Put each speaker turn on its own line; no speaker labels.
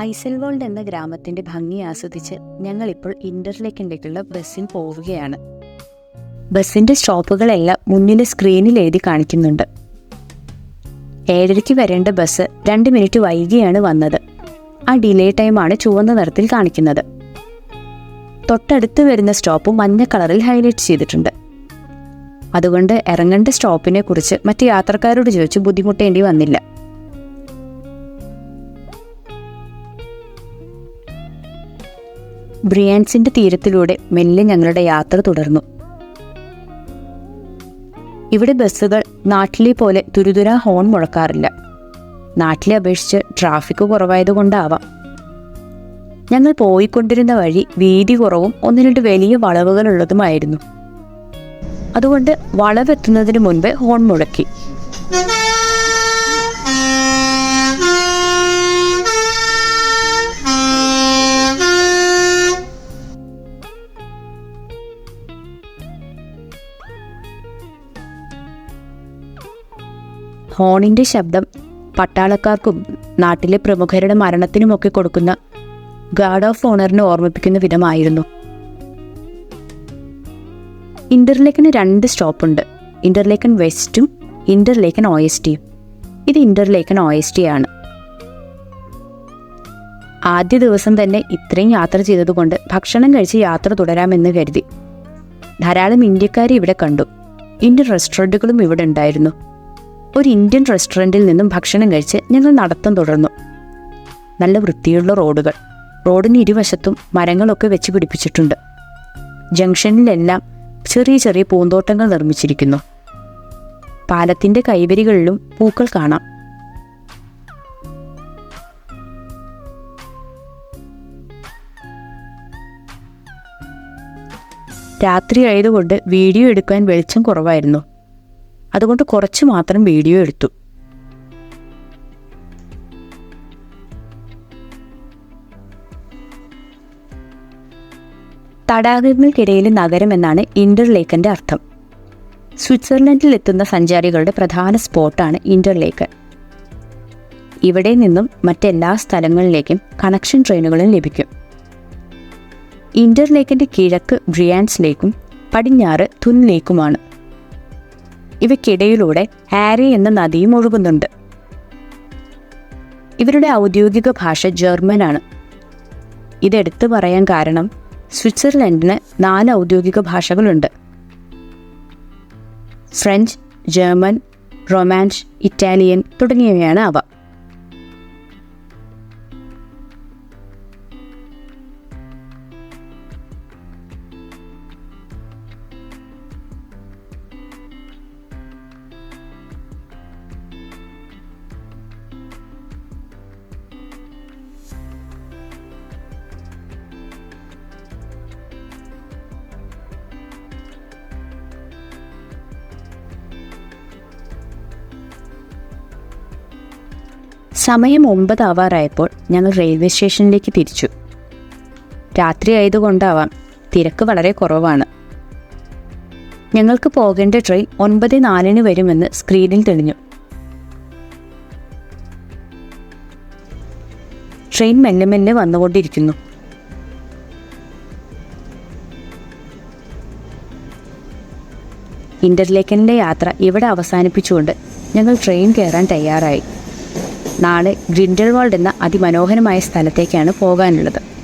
ഐസൽവേൾഡ് എന്ന ഗ്രാമത്തിന്റെ ഭംഗി ആസ്വദിച്ച് ഞങ്ങളിപ്പോൾ ഇന്റർലേക്കിലേക്കുള്ള ബസ്സിൽ പോവുകയാണ്. ബസ്സിന്റെ സ്റ്റോപ്പുകളെല്ലാം മുന്നിലെ സ്ക്രീനിൽ എഴുതി കാണിക്കുന്നുണ്ട്. ഏഴരയ്ക്ക് വരേണ്ട ബസ് രണ്ട് മിനിറ്റ് വൈകിയാണ് വന്നത്. ആ ഡിലേ ടൈമാണ് ചുവന്ന നിറത്തിൽ കാണിക്കുന്നത്. തൊട്ടടുത്ത് വരുന്ന സ്റ്റോപ്പ് മഞ്ഞ കളറിൽ ഹൈലൈറ്റ് ചെയ്തിട്ടുണ്ട്. അതുകൊണ്ട് ഇറങ്ങേണ്ട സ്റ്റോപ്പിനെ കുറിച്ച് മറ്റ് യാത്രക്കാരോട് ചോദിച്ച് ബുദ്ധിമുട്ടേണ്ടി വന്നില്ല. ബ്രിയാൻസിന്റെ തീരത്തിലൂടെ മെല്ലെ ഞങ്ങളുടെ യാത്ര തുടർന്നു. ഇവിടെ ബസ്സുകൾ നാട്ടിലെ പോലെ തുരുതുരാ ഹോൺ മുഴക്കാറില്ല. നാട്ടിലെ അപേക്ഷിച്ച് ട്രാഫിക് കുറവായതുകൊണ്ടാവാം. ഞങ്ങൾ പോയിക്കൊണ്ടിരുന്ന വഴി വീതി കുറവും ഒന്ന് രണ്ട് വലിയ വളവുകളുള്ളതുമായിരുന്നു. അതുകൊണ്ട് വളവെത്തുന്നതിന് മുൻപ് ഹോൺ മുഴക്കി. ഹോണിന്റെ ശബ്ദം പട്ടാളക്കാർക്കും നാട്ടിലെ പ്രമുഖരുടെ മരണത്തിനുമൊക്കെ കൊടുക്കുന്ന ഗാർഡ് ഓഫ് ഓണറിനെ ഓർമ്മിപ്പിക്കുന്ന വിധമായിരുന്നു. ഇന്റർലേക്കിന് രണ്ട് സ്റ്റോപ്പുണ്ട് ഇന്റർലേക്കൻ വെസ്റ്റും ഇന്റർലേക്കൻ ഒ എസ് ടിയും ഇത് ഇന്റർലേക്കൻ ഒ എസ് ടി ആണ്. ആദ്യ ദിവസം തന്നെ ഇത്രയും യാത്ര ചെയ്തതുകൊണ്ട് ഭക്ഷണം കഴിച്ച് യാത്ര തുടരാമെന്ന് കരുതി. ധാരാളം ഇന്ത്യക്കാരെ ഇവിടെ കണ്ടു. ഇന്ത്യൻ റെസ്റ്റോറന്റുകളും ഇവിടെ ഉണ്ടായിരുന്നു. ഒരു ഇന്ത്യൻ റെസ്റ്റോറന്റിൽ നിന്നും ഭക്ഷണം കഴിച്ച് ഞങ്ങൾ നടത്തം തുടർന്നു. നല്ല വൃത്തിയുള്ള റോഡുകൾ. റോഡിന് ഇരുവശത്തും മരങ്ങളൊക്കെ വെച്ച് പിടിപ്പിച്ചിട്ടുണ്ട്. ജംഗ്ഷനിലെല്ലാം ചെറിയ ചെറിയ പൂന്തോട്ടങ്ങൾ നിർമ്മിച്ചിരിക്കുന്നു. പാലത്തിന്റെ കൈവരികളിലും പൂക്കൾ കാണാം. രാത്രി ആയതുകൊണ്ട് വീഡിയോ എടുക്കാൻ വെളിച്ചം കുറവായിരുന്നു. അതുകൊണ്ട് കുറച്ച് മാത്രം വീഡിയോ എടുത്തു. തടാകങ്ങൾക്കിടയിലെ നഗരം എന്നാണ് ഇന്റർലേക്കന്റെ അർത്ഥം. സ്വിറ്റ്സർലൻഡിൽ എത്തുന്ന സഞ്ചാരികളുടെ പ്രധാന സ്പോട്ടാണ് ഇന്റർലേക്ക്. ഇവിടെ നിന്നും മറ്റെല്ലാ സ്ഥലങ്ങളിലേക്കും കണക്ഷൻ ട്രെയിനുകളും ലഭിക്കും. ഇന്റർലേക്കിന്റെ കിഴക്ക് ബ്രിയാൻസ് ലേക്കും പടിഞ്ഞാറ് തുൻ ലേക്കുമാണ് ഇവയ്ക്കിടയിലൂടെ ഹാരി എന്ന നദിയും ഒഴുകുന്നുണ്ട്. ഇവരുടെ ഔദ്യോഗിക ഭാഷ ജർമ്മനാണ്. ഇതെടുത്തു പറയാൻ കാരണം സ്വിറ്റ്സർലൻഡിന് നാല് ഔദ്യോഗിക ഭാഷകളുണ്ട്. ഫ്രഞ്ച് ജർമ്മൻ റൊമാൻസ് ഇറ്റാലിയൻ തുടങ്ങിയവയാണ് അവ. സമയം ഒമ്പത് ആവാറായപ്പോൾ ഞങ്ങൾ റെയിൽവേ സ്റ്റേഷനിലേക്ക് തിരിച്ചു. രാത്രി ആയതുകൊണ്ടാവാം തിരക്ക് വളരെ കുറവാണ്. ഞങ്ങൾക്ക് പോകേണ്ട ട്രെയിൻ ഒൻപത് നാലിന് വരുമെന്ന് സ്ക്രീനിൽ തെളിഞ്ഞു. ട്രെയിൻ മെല്ലെ മെല്ലെ വന്നുകൊണ്ടിരിക്കുന്നു. ഇന്റർലേക്കനിലെ യാത്ര ഇവിടെ അവസാനിപ്പിച്ചുകൊണ്ട് ഞങ്ങൾ ട്രെയിൻ കയറാൻ തയ്യാറായി. നാളെ ഗ്രിൻഡൽവാൾഡ് എന്ന അതിമനോഹരമായ സ്ഥലത്തേക്കാണ് പോകാനുള്ളത്.